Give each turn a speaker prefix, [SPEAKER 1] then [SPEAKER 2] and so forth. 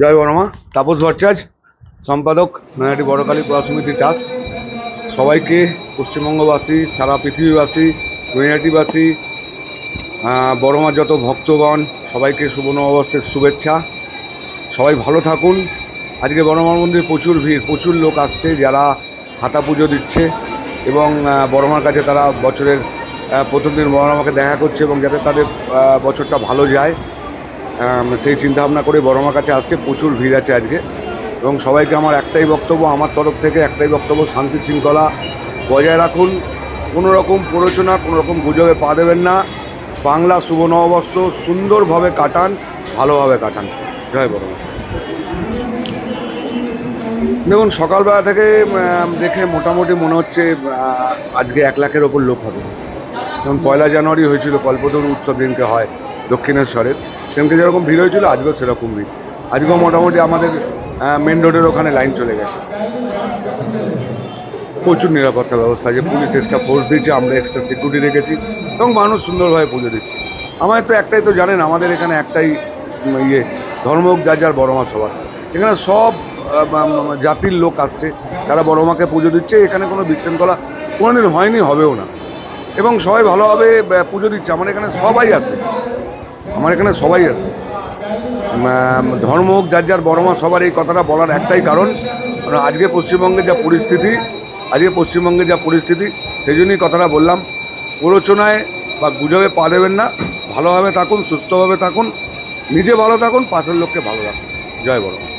[SPEAKER 1] জয় বর্মা তাপস ভট্টাচার্য, সম্পাদক, নয়াটি বড়কালী সমিতি ট্রাস্ট। সবাইকে পশ্চিমবঙ্গবাসী, সারা পৃথিবীবাসী, নৈহাটিবাসী বড়মার যত ভক্তগণ, সবাইকে শুভ নববর্ষের শুভেচ্ছা। সবাই ভালো থাকুন। আজকে বড়মার মন্দিরে প্রচুর ভিড়, প্রচুর লোক আসছে যারা হাতা পুজো দিচ্ছে এবং বড়মার কাছে তারা বছরের প্রথম দিন বড়মাকে দেখা করছে এবং যাতে তাদের বছরটা ভালো যায়। সেই চিন্তাভাবনা করে বড়মার কাছে আসছে, প্রচুর ভিড় আছে আজকে। এবং সবাইকে আমার একটাই বক্তব্য, আমার তরফ থেকে একটাই বক্তব্য, শান্তি শৃঙ্খলা বজায় রাখুন। কোনো রকম প্ররোচনা, কোনো রকম গুজবে পা দেবেন না। বাংলা শুভ নববর্ষ সুন্দরভাবে কাটান, ভালোভাবে কাটান। জয় বড়মা দেখুন, সকালবেলা থেকে দেখে মোটামুটি মনে হচ্ছে আজকে এক লাখের ওপর লোক হবে। যেমন পয়লা জানুয়ারি হয়েছিল, কল্পতরু উৎসব দিনকে হয়। দক্ষিণেশ্বরের। সেমকে যেরকম ভিড় হয়েছিল, আজকেও সেরকম ভিড়। আজকেও মোটামুটি আমাদের মেন রোডের ওখানে লাইন চলে গেছে। প্রচুর নিরাপত্তা ব্যবস্থা যে পুলিশ এক্সট্রা ফোর্স দিয়েছে আমরা এক্সট্রা সিকিউরিটি রেখেছি, এবং মানুষ সুন্দরভাবে পুজো দিচ্ছে। আমাদের তো একটাই তো জানেন, আমাদের এখানে একটাই ইয়ে ধর্ম যার যার বড়মা সবার। এখানে সব জাতির লোক আসছে, তারা বড়মাকে পুজো দিচ্ছে, এখানে কোনো বিশৃঙ্খলা কোনোদিন হয়নি, হবেও না। এবং সবাই ভালোভাবে পুজো দিচ্ছে আমার এখানে সবাই আছে। আমার এখানে সবাই আছে। ধর্ম হোক, যার যার বড়মা সবার এই কথাটা বলার একটাই কারণ। কারণ আজকে পশ্চিমবঙ্গে যা পরিস্থিতি, আজকে পশ্চিমবঙ্গে যা পরিস্থিতি, সেই জন্যই কথাটা বললাম। প্ররোচনায় বা গুজবে পা দেবেন না। ভালোভাবে থাকুন, সুস্থভাবে থাকুন। নিজে ভালো থাকুন, পাশের লোককে ভালো রাখুন। জয় বড়।